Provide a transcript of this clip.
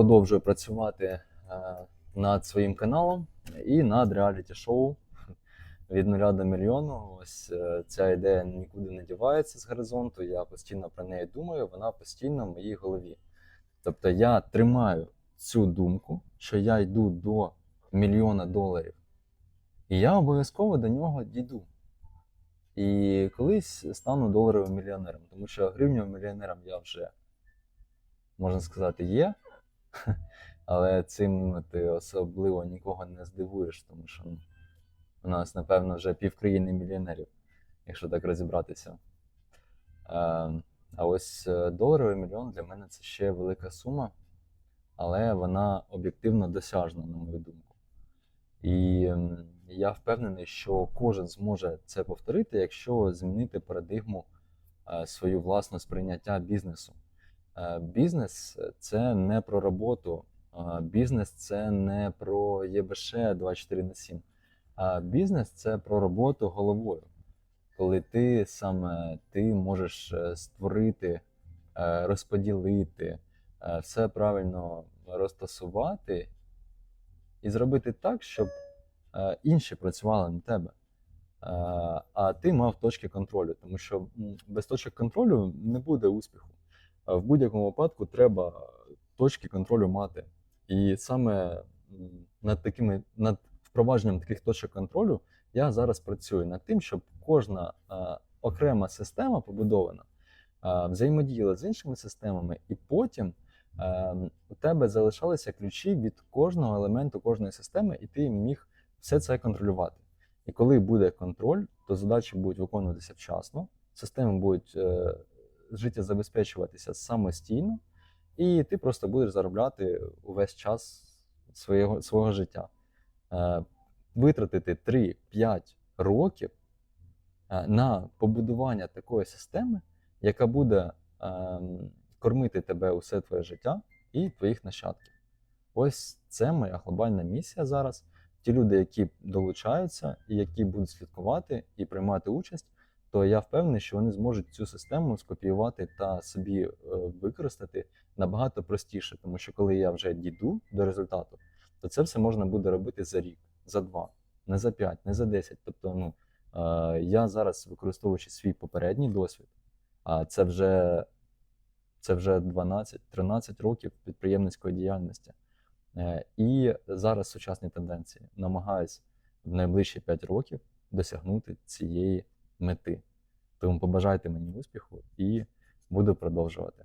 продовжую працювати е, над своїм каналом і над реаліті-шоу від нуля до мільйону. Ось е, ця ідея нікуди не дівається з горизонту. Я постійно про неї думаю, вона постійно в моїй голові. Тобто я тримаю цю думку, що я йду до мільйона доларів, і я обов'язково до нього дійду. І колись стану доларовим мільйонером, тому що гривневим мільйонером я вже, можна сказати, є. Але цим ти особливо нікого не здивуєш, тому що ну, у нас, напевно, вже півкраїни мільйонерів, якщо так розібратися. Е, а ось е, доларовий мільйон для мене це ще велика сума, але вона об'єктивно досяжна, на мою думку. І я впевнений, що кожен зможе це повторити, якщо змінити парадигму е, свою власну сприйняття бізнесу. Е, Бізнес це не про роботу, бізнес це не про ЄБШ 24 на 7. А бізнес це про роботу головою. Коли ти саме ти можеш е, створити, е, розподілити, все правильно розтасувати і зробити так, щоб інші працювали на тебе. А ти мав точки контролю, тому що без точок контролю не буде успіху. В будь-якому випадку треба точки контролю мати. І саме над такими над впровадженням таких точок контролю я зараз працюю над тим, щоб кожна окрема система побудована взаємодіяла з іншими системами, і потім у тебе залишалися ключі від кожного елементу кожної системи, і ти міг все це контролювати. І коли буде контроль, то задачі будуть виконуватися вчасно, системи будуть е, життєзабезпечуватися самостійно, і ти просто будеш заробляти увесь час свого, свого життя. Е, витратити 3-5 років е, на побудування такої системи, яка буде ем, кормити тебе усе твоє життя і твоїх нащадків. Ось це моя глобальна місія зараз. Ті люди, які долучаються і які будуть слідкувати і приймати участь, то я впевнений, що вони зможуть цю систему скопіювати та собі е, використати набагато простіше, тому що коли я вже дійду до результату, то це все можна буде робити за рік, за два, не за п'ять, не за десять. Тобто, ну е, я зараз використовуючи свій попередній досвід, а це вже це вже 12-13 років підприємницької діяльності. Е, І зараз сучасні тенденції намагаюсь в найближчі 5 років досягнути цієї мети. Тому побажайте мені успіху і буду продовжувати.